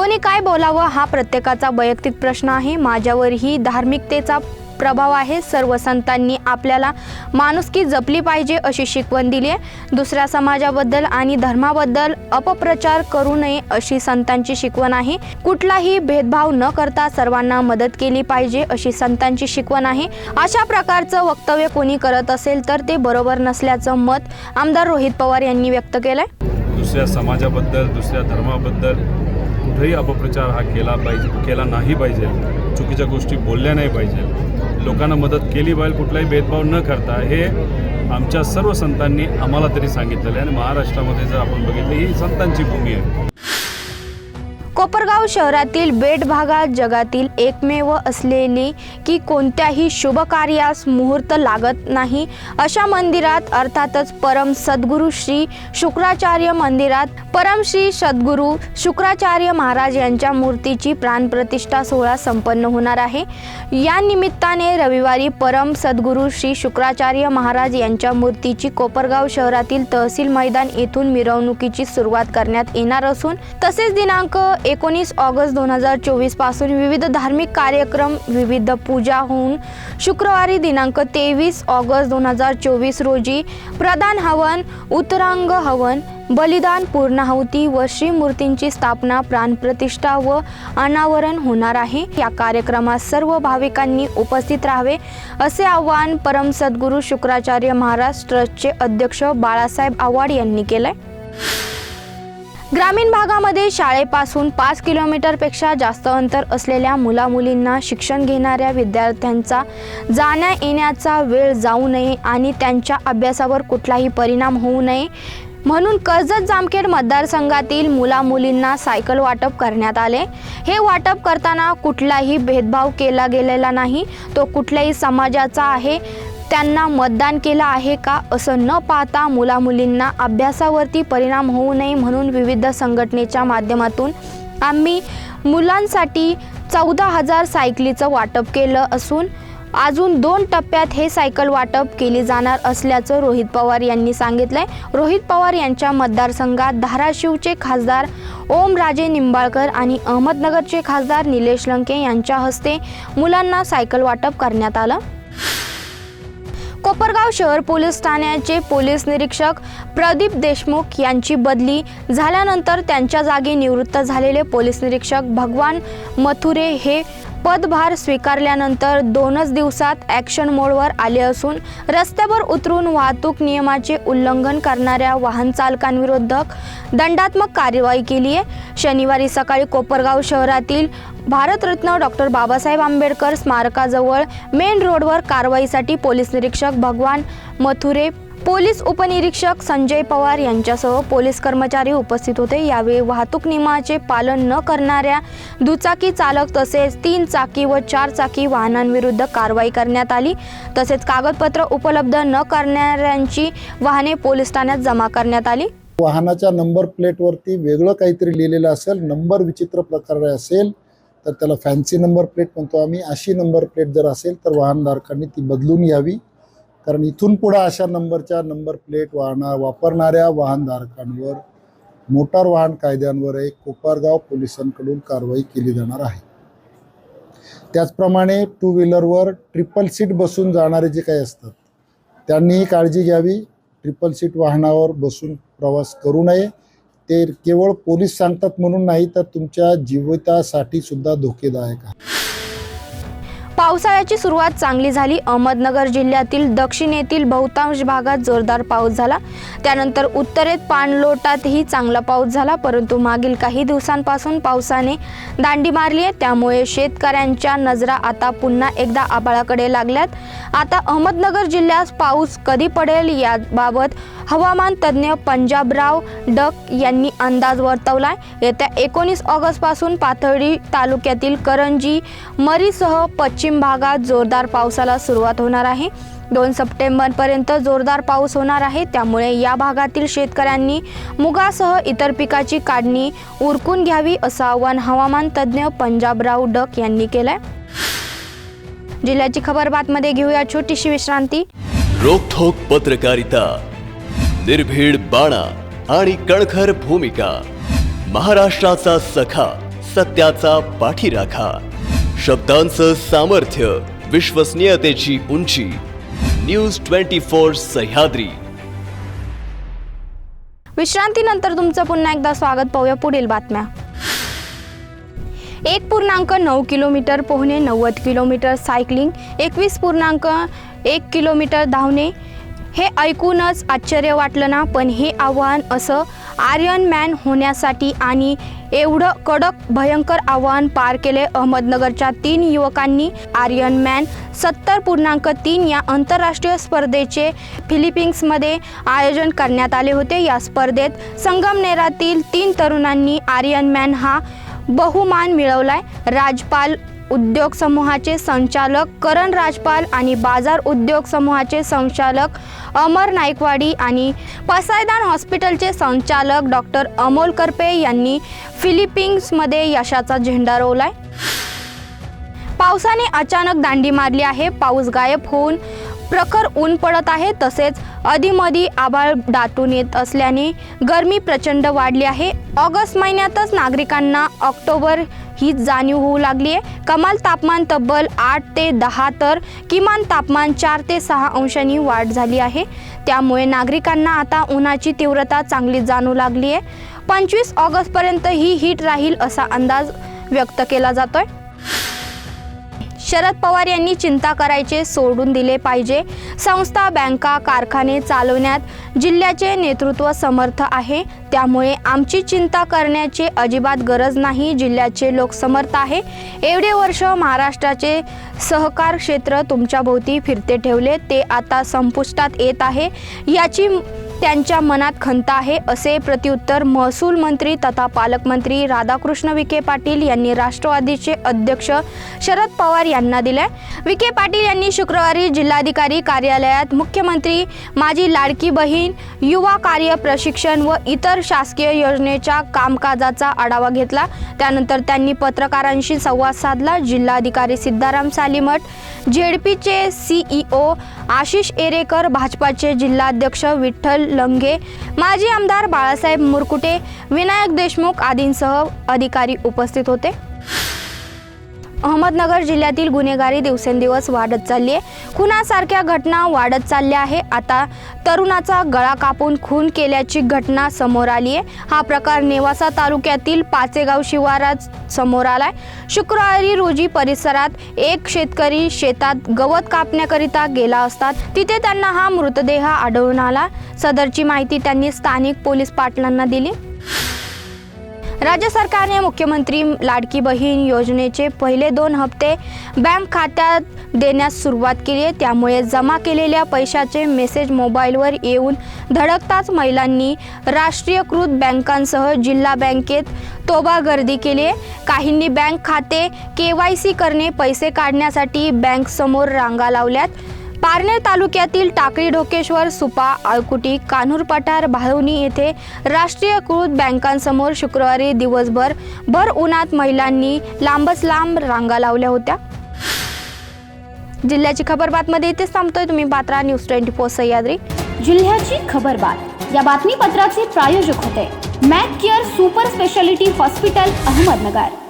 कोणी काय बोलावं हा प्रत्येकाचा वैयक्तिक प्रश्न आहे. माझ्यावरही धार्मिकतेचा प्रभाव आहे. सर्व संतांनी आपल्याला माणुसकी जपली पाहिजे अशी शिकवण दिली आहे. दुसऱ्या समाजाबद्दल आणि धर्माबद्दल अपप्रचार करू नये अशी संतांची शिकवण आहे. कुठलाही भेदभाव न करता सर्वांना मदत केली पाहिजे अशी संतांची शिकवण आहे. अशा प्रकारचं वक्तव्य कोणी करत असेल तर ते बरोबर नसल्याचं मत आमदार रोहित पवार यांनी व्यक्त केलंय. दुसऱ्या समाजाबद्दल दुसऱ्या धर्माबद्दल कुठेही अपप्रचार हा केला पाहिजे केला नाही पाहिजे. चुकीच्या गोष्टी बोलल्या नाही पाहिजे. लोकांना मदत केली पाहिजे कुठलाही भेदभाव न करता. हे आमच्या सर्व संतांनी आम्हाला तरी सांगितलेलं आहे. आणि महाराष्ट्रामध्ये जर आपण बघितलं ही संतांची भूमी आहे. कोपरगाव शहरातील बेट भागात जगातील एकमेव असलेली की कोणत्याही शुभ कार्यास मुहूर्त लागत नाही. अशा मंदिरात अर्थातच परम सद्गुरू श्री शुक्राचार्य मंदिरात परम श्री सद्गुरू शुक्राचार्य महाराज यांच्या मूर्तीची प्राणप्रतिष्ठा सोहळा संपन्न होणार आहे. या निमित्ताने रविवारी परम सद्गुरू श्री शुक्राचार्य महाराज यांच्या मूर्तीची कोपरगाव शहरातील तहसील मैदान येथून मिरवणुकीची सुरुवात करण्यात येणार असून तसेच दिनांक एकोणीस ऑगस्ट दोन हजार चोवीसपासून विविध धार्मिक कार्यक्रम विविध पूजा होऊन शुक्रवारी दिनांक तेवीस ऑगस्ट दोन हजार चोवीस रोजी प्रधान हवन उत्तरांग हवन बलिदान पूर्णाहुती व श्रीमूर्तींची स्थापना प्राणप्रतिष्ठा व अनावरण होणार आहे. या कार्यक्रमात सर्व भाविकांनी उपस्थित राहावे असे आवाहन परम सद्गुरू शुक्राचार्य महाराज ट्रस्टचे अध्यक्ष बाळासाहेब आव्हाड यांनी केलंय. ग्रामीण भागामध्ये शाळेपासून पाच किलोमीटरपेक्षा जास्त अंतर असलेल्या मुलामुलींना शिक्षण घेणाऱ्या विद्यार्थ्यांचा जाण्या येण्याचा वेळ जाऊ नये आणि त्यांच्या अभ्यासावर कुठलाही परिणाम होऊ नये म्हणून कर्जत जामखेड मतदारसंघातील मुलामुलींना सायकल वाटप करण्यात आले. हे वाटप करताना कुठलाही भेदभाव केला गेलेला नाही. तो कुठल्याही समाजाचा आहे. त्यांना मतदान केलं आहे का असं न पाहता मुलामुलींना अभ्यासावरती परिणाम होऊ नये म्हणून विविध संघटनेच्या माध्यमातून आम्ही मुलांसाठी चौदा हजार सायकलीचं वाटप केलं असून अजून दोन टप्प्यात हे सायकल वाटप केली जाणार असल्याचं रोहित पवार यांनी सांगितलंय. रोहित पवार यांच्या मतदारसंघात धाराशिवचे खासदार ओमराजे निंबाळकर आणि अहमदनगरचे खासदार निलेश लंके यांच्या हस्ते मुलांना सायकल वाटप करण्यात आलं. कोपरगाव शहर पोलीस ठाण्याचे पोलीस निरीक्षक प्रदीप देशमुख यांची बदली झाल्यानंतर त्यांच्या जागी निवृत्त झालेले पोलीस निरीक्षक भगवान मथुरे हे पदभार स्वीकारल्यानंतर दोनच दिवसात ॲक्शन मोडवर आले असून रस्त्यावर उतरून वाहतूक नियमाचे उल्लंघन करणाऱ्या वाहन चालकांविरुद्ध दंडात्मक कारवाई केली आहे. शनिवारी सकाळी कोपरगाव शहरातील भारतरत्न डॉक्टर बाबासाहेब आंबेडकर स्मारकाजवळ मेन रोडवर कारवाईसाठी पोलीस निरीक्षक भगवान मथुरे पोलीस उपनिरीक्षक संजय पवार यांच्यासह पोलीस कर्मचारी उपस्थित होते. यावेळी वाहतूक नियमाचे पालन न करणाऱ्या दुचाकी चालक तसेच तीन चाकी व चार चाकी वाहनांविरुद्ध कारवाई करण्यात आली. तसेच कागदपत्र उपलब्ध न करणाऱ्यांची वाहने पोलीस ठाण्यात जमा करण्यात आली. वाहनाच्या नंबर प्लेटवरती वेगळं काहीतरी लिहिलेलं असेल नंबर विचित्र प्रकारे असेल तर त्याला फॅन्सी नंबर प्लेट म्हणतो आम्ही. अशी नंबर प्लेट जर असेल तर वाहनधारकांनी ती बदलून यावी कारण इथून पुढं अशा नंबरच्या नंबर प्लेट वाहना वापरणाऱ्या वाहनधारकांवर मोटार वाहन कायद्यांवर एक कोपरगाव पोलिसांकडून कारवाई केली जाणार आहे. त्याचप्रमाणे टू व्हीलरवर ट्रिपल सीट बसून जाणारे जे काही असतात त्यांनीही काळजी घ्यावी. ट्रिपल सीट वाहनावर बसून प्रवास करू नये. ते केवळ पोलीस सांगतात म्हणून नाही तर तुमच्या जीवितासाठी सुद्धा धोकेदायक आहे. पावसाळ्याची सुरुवात चांगली झाली. अहमदनगर जिल्ह्यातील दक्षिणेतील बहुतांश भागात जोरदार पाऊस झाला. त्यानंतर उत्तरेत पाणलोटातही चांगला पाऊस झाला परंतु मागील काही दिवसांपासून पावसाने दांडी मारली आहे. त्यामुळे शेतकऱ्यांच्या नजरा आता पुन्हा एकदा आबाळाकडे लागल्यात. आता अहमदनगर जिल्ह्यात पाऊस कधी पडेल याबाबत हवामान तज्ज्ञ पंजाबराव डक यांनी अंदाज वर्तवलाय. येत्या एकोणीस ऑगस्टपासून पाथर्डी तालुक्यातील करंजी मरीसह पश्चिम पश्चिम भागात जोरदार पावसाला सुरुवात होणार आहे. दोन सप्टेंबरपर्यंत जोरदार पाऊस होणार आहे. त्यामुळे या भागातील शेतकऱ्यांनी मुगासह इतर पिकाची काढणी उरकून घ्यावी असं आवाहन हवामान तज्ज्ञ पंजाबराव डक यांनी केलंय. जिल्ह्याची खबर बातमध्ये घेऊया छोटीशी विश्रांती. रोखोक पत्रकारिता निर्भीड बाणा आणि कणखर भूमिका महाराष्ट्राचा सखा सत्याचा पाठीराखा. शब्दांचं सामर्थ्य विश्वसनीयतेची उंची. News twenty four Sahyadri. विश्रांतीनंतर तुमचं पुन्हा एकदा स्वागत. पाहूया पुढील बातम्या. एक पूर्णांक नऊ किलोमीटर पोहणे नव्वद किलोमीटर सायकलिंग एकवीस पूर्णांक एक किलोमीटर धावणे हे ऐकूनच आश्चर्य वाटलं ना? पण हे आव्हान असं आर्यन मॅन होण्यासाठी आणि एवढं कडक भयंकर आव्हान पार केले अहमदनगरच्या तीन युवकांनी. आर्यन मॅन सत्तर पूर्णांक तीन या आंतरराष्ट्रीय स्पर्धेचे फिलिपिन्समध्ये आयोजन करण्यात आले होते. या स्पर्धेत संगमनेरातील तीन तरुणांनी आर्यन मॅन हा बहुमान मिळवलाय. राजपाल उद्योग समूहाचे संचालक करण राजपाल आणि बाजार उद्योग समूहाचे संचालक अमर नाईकवाडी आणि पसायदान हॉस्पिटलचे संचालक डॉक्टर अमोल करपे यांनी फिलिपिन्समध्ये यशाचा झेंडा रोवलाय. पावसाने अचानक दांडी मारली आहे. पाऊस गायब होऊन प्रखर ऊन पडत आहे. तसेच अधिमधी आभाळ दाटून येत असल्याने गरमी प्रचंड वाढली आहे. ऑगस्ट महिन्यातच नागरिकांना ऑक्टोबर ही जाणीव होऊ लागली आहे. कमाल तापमान तब्बल आठ ते दहा तर किमान तापमान चार ते सहा अंशांनी वाढ झाली आहे. त्यामुळे नागरिकांना आता उन्हाची तीव्रता चांगली जाणू लागली आहे. पंचवीस ऑगस्टपर्यंत ही हीट राहील असा अंदाज व्यक्त केला जातोय. शरद पवार यांनी चिंता करायचे सोडून दिले पाहिजे. संस्था बँका कारखाने चालवण्यात जिल्ह्याचे नेतृत्व समर्थ आहे. त्यामुळे आमची चिंता करण्याची अजिबात गरज नाही. जिल्ह्याचे लोक समर्थ आहे. एवढे वर्ष महाराष्ट्राचे सहकार क्षेत्र तुमच्याभोवती फिरते ठेवले. ते आता संपुष्टात येत आहे. याची त्यांच्या मनात खंत आहे असे प्रत्युत्तर महसूल मंत्री तथा पालकमंत्री राधाकृष्ण विखे पाटील यांनी राष्ट्रवादीचे अध्यक्ष शरद पवार यांना दिले विखे पाटील यांनी शुक्रवारी जिल्हाधिकारी कार्यालयात मुख्यमंत्री माझी लाडकी बहीण युवा कार्य प्रशिक्षण व इतर शासकीय योजनेच्या कामकाजाचा आढावा घेतला. त्यानंतर त्यांनी पत्रकारांशी संवाद साधला. जिल्हाधिकारी सिद्धाराम सालीमठ झेडपीचे सीईओ आशिष एरेकर भाजपाचे जिल्हाध्यक्ष विठ्ठल लंगे माजी आमदार बाळासाहेब मुरकुटे विनायक देशमुख आदींसह अधिकारी उपस्थित होते. अहमदनगर जिल्ह्यातील गुन्हेगारी दिवसेंदिवस वाढत चालली आहे. खुनासारख्या घटना वाढत चालल्या आहे. आता तरुणाचा गळा कापून खून केल्याची घटना समोर आली आहे. हा प्रकार नेवासा तालुक्यातील पाचेगाव शिवारात समोर आलाय. शुक्रवारी रोजी परिसरात एक शेतकरी शेतात गवत कापण्याकरिता गेला असतात. तिथे त्यांना हा मृतदेह आढळून आला. सदरची माहिती त्यांनी स्थानिक पोलीस पाटलांना दिली. राज्य सरकारने मुख्यमंत्री लाडकी बहीण योजनेचे पहिले दोन हप्ते बँक खात्यात देण्यास सुरुवात केली आहे. त्यामुळे जमा केलेल्या पैशाचे मेसेज मोबाईलवर येऊन धडकताच महिलांनी राष्ट्रीयकृत बँकांसह जिल्हा बँकेत तोबा गर्दी केली आहे. काहींनी बँक खाते के वाय सी करणे पैसे काढण्यासाठी बँकसमोर रांगा लावल्यात. पारनेर तालुक्यातील टाकळी ढोकेश्वर सुपा आळकुटी कान्हूर पठार भाळवणी येथे राष्ट्रीयकृत बँकांसमोर शुक्रवारी दिवसभर भर उन्हात महिलांनी लांबच लांब रांगा लावल्या होत्या. जिल्ह्याची खबर बातमध्ये इथेच थांबतोय तुम्ही. पात्रा न्यूज ट्वेंटी फोर सह्याद्री. जिल्ह्याची खबर बात. या बातमीपत्राचे प्रायोजक होते. Mac Care super speciality hospital Ahmednagar.